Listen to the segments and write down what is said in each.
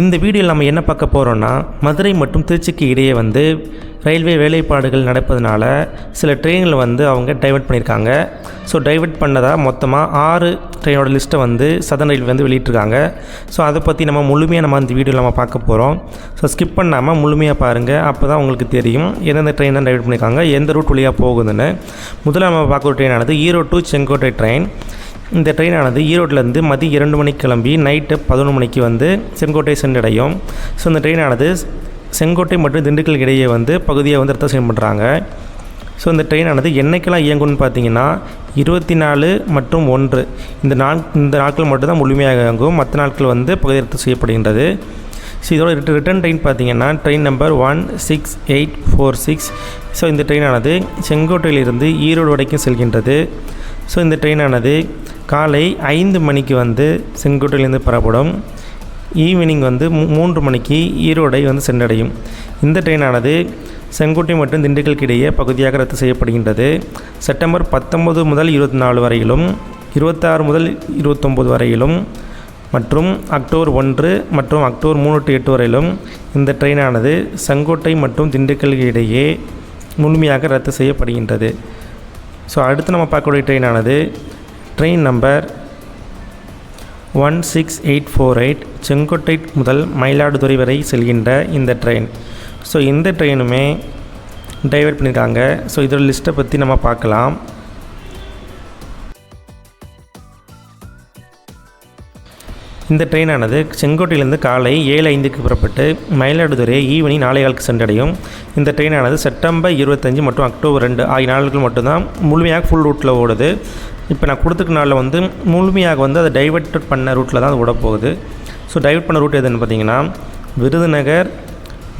இந்த வீடியோவில் நம்ம என்ன பார்க்க போகிறோன்னா மதுரை மற்றும் திருச்சிக்கு இடையே வந்து ரயில்வே வேலைப்பாடுகள் நடப்பதனால சில ட்ரெயினில் வந்து அவங்க டைவர்ட் பண்ணியிருக்காங்க. ஸோ டைவர்ட் பண்ணதாக மொத்தமாக ஆறு ட்ரெயினோட லிஸ்ட்டை வந்து சதன் ரயில்வே வந்து வெளியிட்டிருக்காங்க. ஸோ அதை பற்றி நம்ம முழுமையாக நம்ம இந்த வீடியோவில் நம்ம பார்க்க போகிறோம் ஸோ ஸ்கிப் பண்ணாமல் முழுமையாக பாருங்கள் அப்போ தான் உங்களுக்கு தெரியும் எந்தெந்த ட்ரெயின் தான் டைவர்ட் பண்ணியிருக்காங்க எந்த ரூட் வழியாக போகுதுன்னு. முதல்ல நம்ம பார்க்குற ட்ரெயினானது ஈரோடு டு செங்கோட்டை ட்ரெயின் இந்த ட்ரெயினானது ஈரோட்டிலேருந்து மதியம் இரண்டு மணிக்கு கிளம்பி நைட்டு பதினொன்று மணிக்கு வந்து செங்கோட்டை சென்றடையும். ஸோ இந்த ட்ரெயினானது செங்கோட்டை மற்றும் திண்டுக்கல் இடையே வந்து பகுதியை வந்து ரத்த செய்ய பண்ணுறாங்க ஸோ இந்த ட்ரெயினானது என்னைக்கெல்லாம் இயங்கும்னு பார்த்தீங்கன்னா இருபத்தி நாலு மற்றும் ஒன்று. இந்த நாள் இந்த நாட்கள் மட்டும்தான் முழுமையாக இயங்கும். மற்ற நாட்கள் வந்து பகுதி ரத்து செய்யப்படுகின்றது. ஸோ இதோட ரிட்ட ரிட்டன் ட்ரெயின் பார்த்தீங்கன்னா train number one six eight four six. So இந்த ட்ரெயினானது செங்கோட்டையிலிருந்து ஈரோடு வரைக்கும் செல்கின்றது. ஸோ இந்த ட்ரெயினானது காலை ஐந்து மணிக்கு வந்து செங்கோட்டையிலேருந்து புறப்படும். ஈவினிங் வந்து மூன்று மணிக்கு ஈரோடை வந்து சென்றடையும். இந்த ட்ரெயினானது செங்கோட்டை மற்றும் திண்டுக்கலுக்கு இடையே பகுதியாக ரத்து செய்யப்படுகின்றது. செப்டம்பர் பத்தொன்பது முதல் இருபத்தி நாலு வரையிலும் இருபத்தாறு முதல் இருபத்தொம்போது வரையிலும் மற்றும் அக்டோபர் ஒன்று மற்றும் அக்டோபர் மூணு டு எட்டு வரையிலும் இந்த ட்ரெயினானது செங்கோட்டை மற்றும் திண்டுக்கலுக்கு இடையே முழுமையாக ரத்து செய்யப்படுகின்றது. ஸோ அடுத்து நம்ம பார்க்கக்கூடிய ட்ரெயினானது train number one six eight four eight Sengottai முதல் மயிலாடுதுறை வரை செல்கின்ற இந்த ட்ரெயின் ஸோ இந்த ட்ரெயினுமே டைவர்ட் பண்ணியிருக்காங்க ஸோ இதோட லிஸ்ட்டை பற்றி நம்ம பார்க்கலாம். இந்த ட்ரெயினானது செங்கோட்டையிலிருந்து காலை ஏழு ஐந்துக்கு புறப்பட்டு மயிலாடுதுறை ஈவினிங் நாளைகளுக்கு சென்றடையும். இந்த ட்ரெயினானது செப்டம்பர் இருபத்தஞ்சு மற்றும் அக்டோபர் ரெண்டு ஆகிய நாட்கள் மட்டும்தான் முழுமையாக ஃபுல் ரூட்டில் ஓடுது. இப்போ நான் கொடுத்துக்க நாளில் வந்து முழுமையாக வந்து அதை டைவர்ட் பண்ண ரூட்டில் தான் அது ஓட போகுது ஸோ டைவர்ட் பண்ண ரூட் எதுன்னு பார்த்தீங்கன்னா விருதுநகர்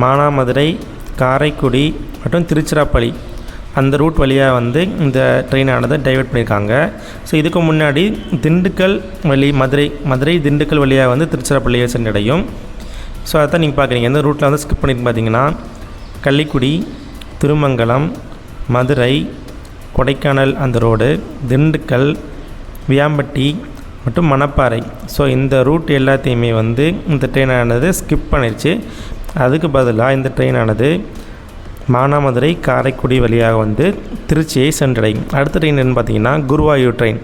மானாமதுரை காரைக்குடி மற்றும் திருச்சிராப்பள்ளி. அந்த ரூட் வழியாக வந்து இந்த ட்ரெயினானது டைவர்ட் பண்ணியிருக்காங்க ஸோ இதுக்கு முன்னாடி திண்டுக்கல் வழி மதுரை மதுரை திண்டுக்கல் வழியாக வந்து திருச்சிராப்பள்ளியை சென்றடையும் ஸோ அதான் நீங்கள் பார்க்குறீங்க. எந்த ரூட்டில் வந்து ஸ்கிப் பண்ணிட்டு பார்த்தீங்கன்னா கள்ளிக்குடி திருமங்கலம் மதுரை கொடைக்கானல் அந்த ரோடு திண்டுக்கல் வியாம்பட்டி மற்றும் மணப்பாறை. ஸோ இந்த ரூட் எல்லாத்தையுமே வந்து இந்த ட்ரெயினானது ஸ்கிப் பண்ணிடுச்சு அதுக்கு பதிலாக இந்த ட்ரெயினானது மானாமதுரை காரைக்குடி வழியாக வந்து திருச்சியை சென்றடையும். அடுத்த ட்ரெயின் என்னன்னு பார்த்தீங்கன்னா Guruvayur train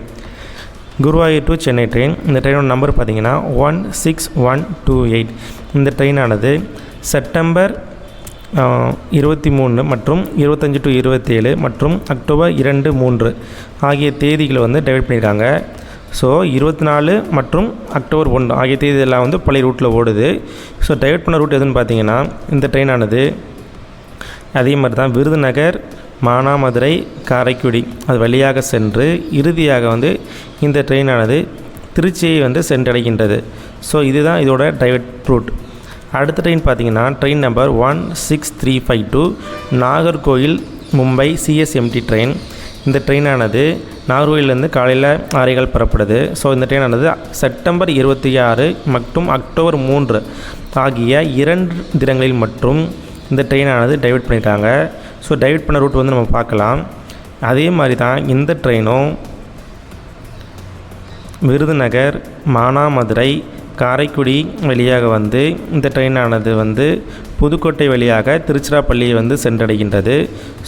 Guruvayur to Chennai train இந்த ட்ரெயினோட நம்பர் பார்த்தீங்கன்னா one six one two eight இந்த ட்ரெயினானது செப்டம்பர் இருபத்தி மூணு மற்றும் இருபத்தஞ்சி டு இருபத்தேழு மற்றும் அக்டோபர் இரண்டு மூன்று ஆகிய தேதிகளை வந்து டைவெட் பண்ணியிருக்காங்க. ஸோ இருபத்தி நாலு மற்றும் அக்டோபர் ஒன்று ஆகிய தேதியெல்லாம் வந்து பழைய ரூட்டில் ஓடுது. ஸோ டைவர்ட் பண்ண ரூட் எதுன்னு பார்த்தீங்கன்னா இந்த ட்ரெயினானது அதே மாதிரி தான் விருதுநகர் மானாமதுரை காரைக்குடி. அது வழியாக சென்று இறுதியாக வந்து இந்த ட்ரெயினானது திருச்சியை வந்து சென்றடைகின்றது. ஸோ இதுதான் இதோட டைவர்ட் ரூட். அடுத்த ட்ரெயின் பார்த்திங்கன்னா train number one six three five two Nagercoil Mumbai CSMT train. இந்த ட்ரெயினானது நாகர்கோயிலேருந்து காலையில் ஆறைகள் புறப்படுது. ஸோ இந்த ட்ரெயினானது செப்டம்பர் இருபத்தி ஆறு மற்றும் அக்டோபர் மூன்று ஆகிய இரண்டு தினங்களில் மற்றும் இந்த ட்ரெயினானது டைவர்ட் பண்ணிட்டாங்க. ஸோ டைவர்ட் பண்ண ரூட் வந்து நம்ம பார்க்கலாம். அதே மாதிரி தான் இந்த ட்ரெயினும் விருதுநகர் மானாமதுரை காரைக்குடி வழியாக வந்து இந்த ட்ரெயினானது வந்து புதுக்கோட்டை வழியாக திருச்சிராப்பள்ளியை வந்து சென்றடைகின்றது.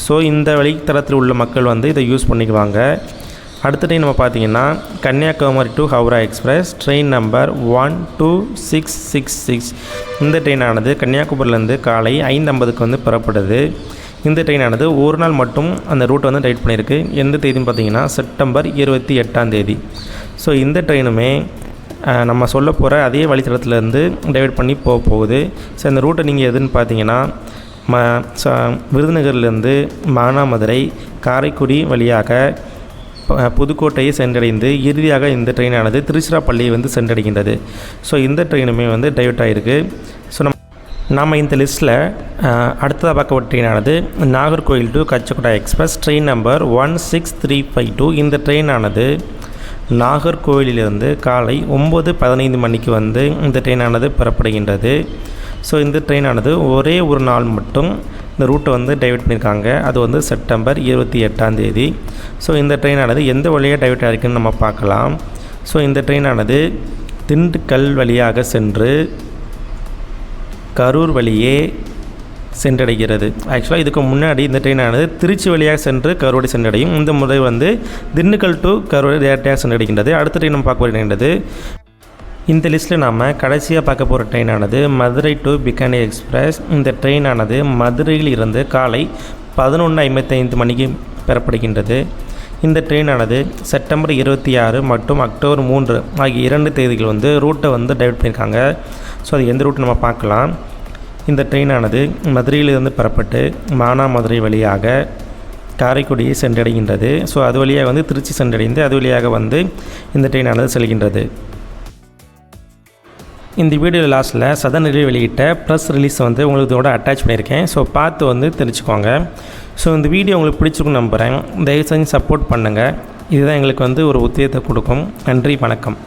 ஸோ இந்த வழித்தடத்தில் உள்ள மக்கள் வந்து இதை யூஸ் பண்ணிக்குவாங்க. அடுத்த ட்ரெயின் நம்ம பார்த்தீங்கன்னா Kanyakumari to Howrah express train number one two six six six இந்த ட்ரெயினானது கன்னியாகுமரியிலேருந்து காலை ஐந்து ஐம்பதுக்கு வந்து புறப்படுது. இந்த ட்ரெயினானது ஒரு நாள் மட்டும் அந்த ரூட்டை வந்து டைட் பண்ணியிருக்கு. எந்த தேதின்னு பார்த்தீங்கன்னா செப்டம்பர் இருபத்தி எட்டாம் தேதி. ஸோ இந்த ட்ரெயினுமே நம்ம சொல்ல போகிற அதே வழித்தடத்துலேருந்து டைவெர்ட் பண்ணி போக போகுது. ஸோ இந்த ரூட்டை நீங்கள் எதுன்னு பார்த்தீங்கன்னா ம ச விருதுநகர்லேருந்து மானாமதுரை காரைக்குடி வழியாக புதுக்கோட்டையை சென்றடைந்து இறுதியாக இந்த ட்ரெயினானது திருச்சிராப்பள்ளியை வந்து சென்றடைகின்றது. ஸோ இந்த ட்ரெயினுமே வந்து டைவெர்ட் ஆகிருக்கு ஸோ நம்ம நாம் இந்த லிஸ்ட்டில் அடுத்ததாக பார்க்க ட்ரெயினானது Nagercoil to Kacheguda express train number one six three five two இந்த ட்ரெயினானது நாகர்கோயிலிருந்து காலை ஒம்பது பதினைந்து மணிக்கு வந்து இந்த ட்ரெயினானது புறப்படுகின்றது. ஸோ இந்த ட்ரெயினானது ஒரே ஒரு நாள் மட்டும் இந்த ரூட்டை வந்து டைவெர்ட் பண்ணியிருக்காங்க. அது வந்து செப்டம்பர் இருபத்தி எட்டாம் தேதி. ஸோ இந்த ட்ரெயினானது எந்த வழியாக டைவெர்ட் ஆகிருக்குன்னு நம்ம பார்க்கலாம். ஸோ இந்த ட்ரெயினானது திண்டுக்கல் வழியாக சென்று கரூர் வழியே சென்றடைகிறது. ஆக்சுவலாக இதுக்கு முன்னாடி இந்த ட்ரெயினானது திருச்சி வழியாக சென்று கருவடி சென்றடையும். இந்த முறை வந்து திண்டுக்கல் டு கருவடி டேரக்டாக சென்றடைகின்றது. அடுத்த ட்ரெயின் நம்ம பார்க்க வருகின்றது இந்த லிஸ்ட்டில் நாம் கடைசியாக பார்க்க போகிற ட்ரெயினானது மதுரை டு பிகானி எக்ஸ்பிரஸ். இந்த ட்ரெயினானது மதுரையில் இருந்து காலை பதினொன்று ஐம்பத்தைந்து மணிக்கு பெறப்படுகின்றது. இந்த ட்ரெயினானது செப்டம்பர் இருபத்தி ஆறு மற்றும் அக்டோபர் மூன்று ஆகிய இரண்டு தேதிகள் வந்து ரூட்டை வந்து டைவர்ட் பண்ணியிருக்காங்க. ஸோ அது எந்த ரூட் நம்ம பார்க்கலாம். இந்த ட்ரெயினானது மதுரையிலிருந்து பெறப்பட்டு மானாமதுரை வழியாக காரைக்குடியை சென்றடைகின்றது. ஸோ அது வழியாக வந்து திருச்சி சென்றடைந்து அது வழியாக வந்து இந்த ட்ரெயினானது செல்கின்றது. இந்த வீடியோ லாஸ்ட்டில் சதன் ரிலீவ் வெளியிட்ட ப்ரெஸ் ரிலீஸ் வந்து உங்களுக்கு இதோட அட்டாச் பண்ணியிருக்கேன். ஸோ பார்த்து வந்து தெரிஞ்சுக்கோங்க. ஸோ இந்த வீடியோ உங்களுக்கு பிடிச்சிருக்குன்னு நம்புகிறேன் தயவு செஞ்சு சப்போர்ட் பண்ணுங்கள் இதுதான் எங்களுக்கு வந்து ஒரு உத்தியத்தை கொடுக்கும். நன்றி வணக்கம்.